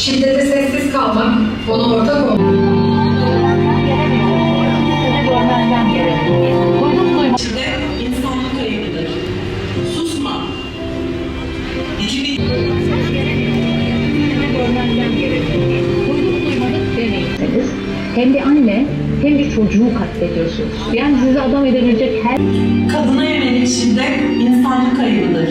şiddete sessiz kalmak, ona ortak olmak. İçinde insanlık ayıbıdır. Susma. İçini... Hem bir anne hem bir çocuğu katlediyorsunuz. Yani sizi adam edebilecek her... Kadına yönelik şiddet insanlık ayıbıdır.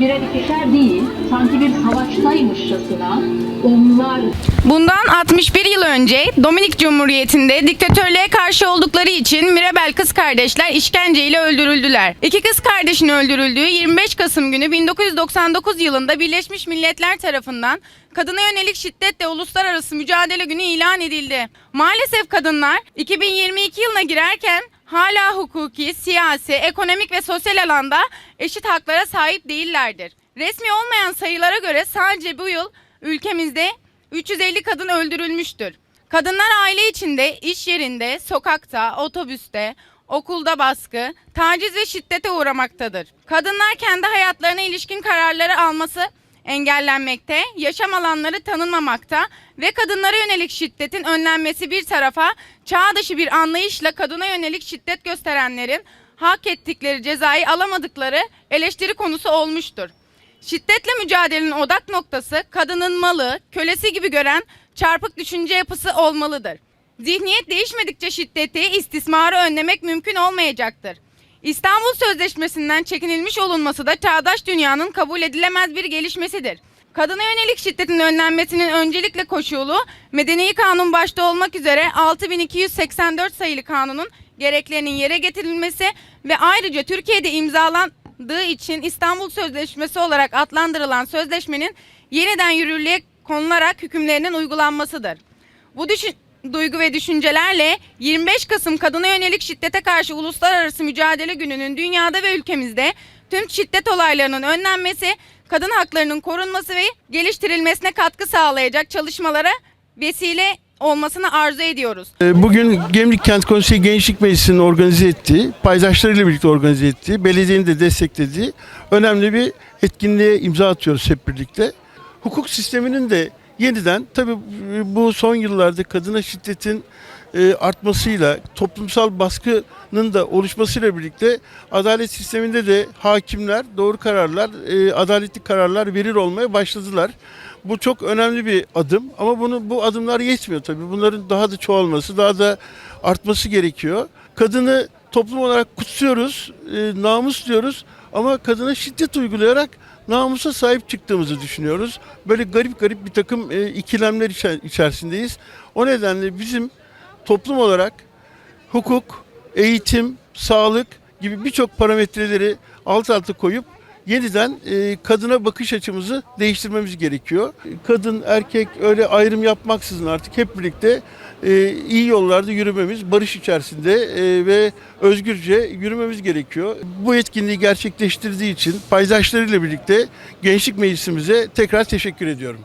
Birer ikişer değil, sanki bir savaştaymışçasına onlar Bundan 61 yıl önce Dominik Cumhuriyeti'nde diktatörlüğe karşı oldukları için Mirabel kız kardeşler işkenceyle öldürüldüler. İki kız kardeşin öldürüldüğü 25 Kasım günü 1999 yılında Birleşmiş Milletler tarafından kadına yönelik şiddetle uluslararası mücadele günü ilan edildi. Maalesef kadınlar 2022 yılına girerken hala hukuki, siyasi, ekonomik ve sosyal alanda eşit haklara sahip değillerdir. Resmi olmayan sayılara göre sadece bu yıl ülkemizde 350 kadın öldürülmüştür. Kadınlar aile içinde, iş yerinde, sokakta, otobüste, okulda baskı, taciz ve şiddete uğramaktadır. Kadınlar kendi hayatlarına ilişkin kararları alması engellenmekte, yaşam alanları tanınmamakta ve kadınlara yönelik şiddetin önlenmesi bir tarafa çağ dışı bir anlayışla kadına yönelik şiddet gösterenlerin hak ettikleri cezayı alamadıkları eleştiri konusu olmuştur. Şiddetle mücadelenin odak noktası kadının malı, kölesi gibi gören çarpık düşünce yapısı olmalıdır. Zihniyet değişmedikçe şiddeti, istismarı önlemek mümkün olmayacaktır. İstanbul Sözleşmesi'nden çekinilmiş olunması da çağdaş dünyanın kabul edilemez bir gelişmesidir. Kadına yönelik şiddetin önlenmesinin öncelikle koşulu Medeni Kanun başta olmak üzere 6284 sayılı kanunun gereklerinin yere getirilmesi ve ayrıca Türkiye'de imzalandığı için İstanbul Sözleşmesi olarak adlandırılan sözleşmenin yeniden yürürlüğe konularak hükümlerinin uygulanmasıdır. Bu düşün- duygu ve düşüncelerle 25 Kasım kadına yönelik şiddete karşı uluslararası mücadele gününün dünyada ve ülkemizde tüm şiddet olaylarının önlenmesi, kadın haklarının korunması ve geliştirilmesine katkı sağlayacak çalışmalara vesile olmasını arzu ediyoruz. Ee, Bugün Gemlik Kent Konseyi Gençlik Meclisi'nin organize ettiği, paydaşlarıyla birlikte organize ettiği, belediyenin de desteklediği önemli bir etkinliğe imza atıyoruz hep birlikte. Hukuk sisteminin de yeniden tabii bu son yıllarda kadına şiddetin e, artmasıyla, toplumsal baskının da oluşmasıyla birlikte adalet sisteminde de hakimler doğru kararlar, e, adaletli kararlar verir olmaya başladılar. Bu çok önemli bir adım ama bunu bu adımlar yetmiyor tabii. Bunların daha da çoğalması, daha da artması gerekiyor. Kadını toplum olarak kutsuyoruz, e, namus diyoruz ama kadına şiddet uygulayarak namusa sahip çıktığımızı düşünüyoruz. Böyle garip garip bir takım e, ikilemler içer- içerisindeyiz. O nedenle bizim toplum olarak hukuk, eğitim, sağlık gibi birçok parametreleri alt alta koyup yeniden e, kadına bakış açımızı değiştirmemiz gerekiyor. Kadın, erkek öyle ayrım yapmaksızın artık hep birlikte e, iyi yollarda yürümemiz, barış içerisinde e, ve özgürce yürümemiz gerekiyor. Bu etkinliği gerçekleştirdiği için paydaşlarıyla birlikte Gençlik Meclisimize tekrar teşekkür ediyorum.